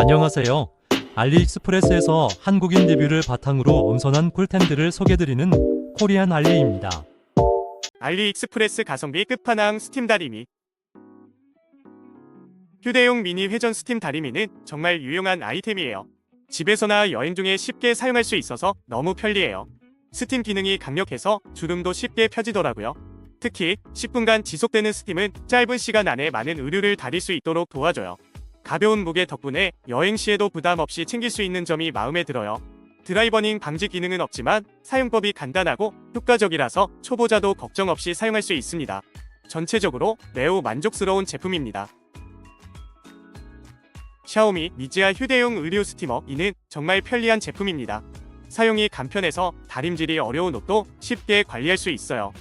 안녕하세요. 알리익스프레스에서 한국인 리뷰를 바탕으로 엄선한 꿀템들을 소개드리는 코리안 알리입니다. 알리익스프레스 가성비 끝판왕 스팀 다리미 휴대용 미니 회전 스팀 다리미는 정말 유용한 아이템이에요. 집에서나 여행 중에 쉽게 사용할 수 있어서 너무 편리해요. 스팀 기능이 강력해서 주름도 쉽게 펴지더라고요. 특히 10분간 지속되는 스팀은 짧은 시간 안에 많은 의류를 다릴 수 있도록 도와줘요. 가벼운 무게 덕분에 여행 시에도 부담 없이 챙길 수 있는 점이 마음에 들어요. 드라이버닝 방지 기능은 없지만 사용법이 간단하고 효과적이라서 초보자도 걱정 없이 사용할 수 있습니다. 전체적으로 매우 만족스러운 제품입니다. 샤오미 미지아 휴대용 의류 스티머 이는 정말 편리한 제품입니다. 사용이 간편해서 다림질이 어려운 옷도 쉽게 관리할 수 있어요.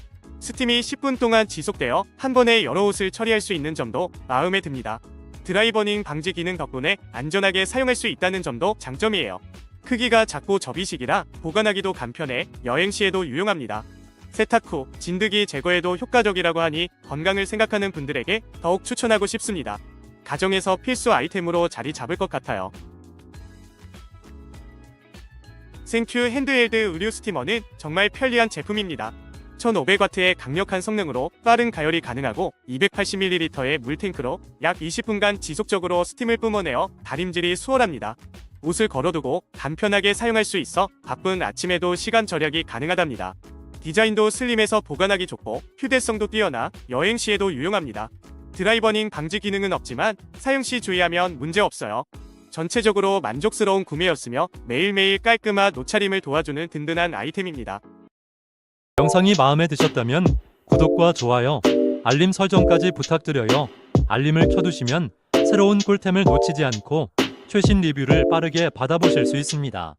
스팀이 10분 동안 지속되어 한 번에 여러 옷을 처리할 수 있는 점도 마음에 듭니다. 드라이버닝 방지 기능 덕분에 안전하게 사용할 수 있다는 점도 장점이에요. 크기가 작고 접이식이라 보관하기도 간편해 여행 시에도 유용합니다. 세탁 후 진드기 제거에도 효과적이라고 하니 건강을 생각하는 분들에게 더욱 추천하고 싶습니다. 가정에서 필수 아이템으로 자리 잡을 것 같아요. 생큐 핸드헬드 의류 스티머는 정말 편리한 제품입니다. 1500W의 강력한 성능으로 빠른 가열이 가능하고 280ml의 물탱크로 약 20분간 지속적으로 스팀을 뿜어내어 다림질이 수월합니다. 옷을 걸어두고 간편하게 사용할 수 있어 바쁜 아침에도 시간 절약이 가능하답니다. 디자인도 슬림해서 보관하기 좋고 휴대성도 뛰어나 여행 시에도 유용합니다. 드라이버닝 방지 기능은 없지만 사용 시 주의하면 문제 없어요. 전체적으로 만족스러운 구매였으며 매일매일 깔끔한 옷차림을 도와주는 든든한 아이템입니다. 영상이 마음에 드셨다면 구독과 좋아요, 알림 설정까지 부탁드려요. 알림을 켜두시면 새로운 꿀템을 놓치지 않고 최신 리뷰를 빠르게 받아보실 수 있습니다.